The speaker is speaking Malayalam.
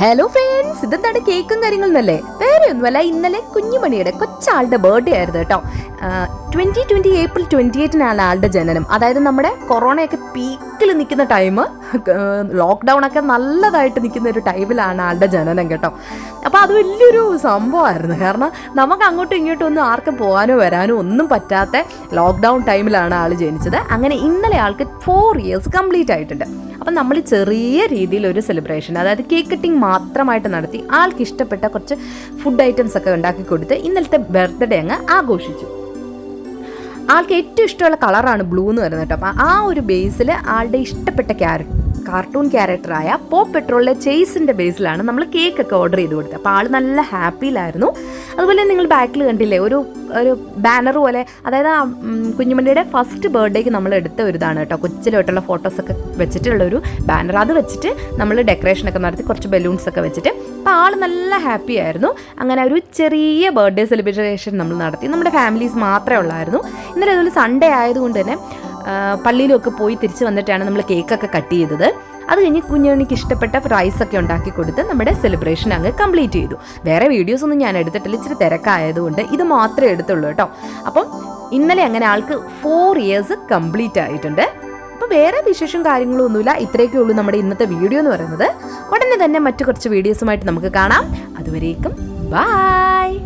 ഹലോ ഫ്രണ്ട്സ് ഇതെന്താണ് കേക്കും കാര്യങ്ങളൊന്നല്ലേ വേറെ ഒന്നുമല്ല? ഇന്നലെ കുഞ്ഞുമണിയുടെ കൊച്ചാളുടെ ബർത്ത്ഡേ ആയിരുന്നു കേട്ടോ. ട്വന്റി ട്വന്റി ഏപ്രിൽ ട്വന്റി എയ്റ്റിനാണ് ആളുടെ ജനനം. അതായത് നമ്മുടെ കൊറോണയൊക്കെ പീക്കിൽ നിൽക്കുന്ന ടൈം ലോക്ക്ഡൗൺ ഒക്കെ നല്ലതായിട്ട് നിൽക്കുന്ന ഒരു ടൈമിലാണ് ആളുടെ ജനനം കേട്ടോ. അപ്പോൾ അത് വലിയൊരു സംഭവമായിരുന്നു. കാരണം നമുക്ക് അങ്ങോട്ടും ഇങ്ങോട്ടും ഒന്നും ആർക്കും പോകാനോ വരാനോ ഒന്നും പറ്റാത്ത ലോക്ക്ഡൗൺ ടൈമിലാണ് ആൾ ജനിച്ചത്. അങ്ങനെ ഇന്നലെ ആൾക്ക് ഫോർ ഇയേഴ്സ് കംപ്ലീറ്റ് ആയിട്ടുണ്ട്. അപ്പം നമ്മൾ ചെറിയ രീതിയിൽ ഒരു സെലിബ്രേഷൻ അതായത് കേക്ക് കട്ടിങ് മാത്രമായിട്ട് നടത്തി ആൾക്ക് ഇഷ്ടപ്പെട്ട കുറച്ച് ഫുഡ് ഐറ്റംസ് ഒക്കെ ഉണ്ടാക്കി കൊടുത്ത് ഇന്നലത്തെ ബർത്ത്ഡേ അങ്ങ് ആഘോഷിച്ചു. ആൾക്ക് ഏറ്റവും ഇഷ്ടമുള്ള കളറാണ് ബ്ലൂ എന്ന് പറയുന്നത് കേട്ടോ. അപ്പം ആ ഒരു ബേസിൽ ആളുടെ ഇഷ്ടപ്പെട്ട ക്യാരക്ടർ കാർട്ടൂൺ ക്യാരക്ടറായ പോ പെട്രോളിലെ ചേസിന്റെ ബേസിലാണ് നമ്മൾ കേക്ക് ഒക്കെ ഓർഡർ ചെയ്ത് കൊടുത്തത്. അപ്പോൾ ആൾ നല്ല ഹാപ്പിയിലായിരുന്നു അതുപോലെ നിങ്ങൾ ബാക്കിൽ കണ്ടില്ലേ ഒരു ഒരു ബാനർ പോലെ അതായത് ആ കുഞ്ഞുമണ്ണിയുടെ ഫസ്റ്റ് ബർത്ത്ഡേക്ക് നമ്മൾ എടുത്ത ഒരു ഇതാണ് കേട്ടോ. കൊച്ചിലോട്ടുള്ള ഫോട്ടോസൊക്കെ വെച്ചിട്ടുള്ള ഒരു ബാനർ അത് വെച്ചിട്ട് നമ്മൾ ഡെക്കറേഷനൊക്കെ നടത്തി കുറച്ച് ബലൂൺസ് ഒക്കെ വെച്ചിട്ട് അപ്പോൾ ആൾ നല്ല ഹാപ്പി ആയിരുന്നു. അങ്ങനെ ഒരു ചെറിയ ബർത്ത്ഡേ സെലിബ്രേഷൻ നമ്മൾ നടത്തി. നമ്മുടെ ഫാമിലീസ് മാത്രമേ ഉള്ളായിരുന്നു. ഇന്നലെ അതുപോലെ സൺഡേ ആയതുകൊണ്ട് തന്നെ പള്ളിയിലൊക്കെ പോയി തിരിച്ച് വന്നിട്ടാണ് നമ്മൾ കേക്കൊക്കെ കട്ട് ചെയ്തത്. അത് കഴിഞ്ഞ് കുഞ്ഞുണിക്ക് ഇഷ്ടപ്പെട്ട റൈസ് ഒക്കെ ഉണ്ടാക്കി കൊടുത്ത് നമ്മുടെ സെലിബ്രേഷൻ അങ്ങ് കംപ്ലീറ്റ് ചെയ്തു. വേറെ വീഡിയോസ് ഒന്നും ഞാൻ എടുത്തിട്ടില്ല ഇച്ചിരി തിരക്കായതുകൊണ്ട് ഇത് മാത്രമേ എടുത്തുള്ളൂ കേട്ടോ. അപ്പം ഇന്നലെ അങ്ങനെ ആൾക്ക് ഫോർ ഇയേഴ്സ് കംപ്ലീറ്റ് ആയിട്ടുണ്ട്. അപ്പോൾ വേറെ വിശേഷം കാര്യങ്ങളും ഒന്നുമില്ല. ഇത്രയൊക്കെ ഉള്ളൂ നമ്മുടെ ഇന്നത്തെ വീഡിയോ എന്ന് പറയുന്നത്. ഉടനെ തന്നെ മറ്റു കുറച്ച് വീഡിയോസുമായിട്ട് നമുക്ക് കാണാം. അതുവരേക്കും ബായ്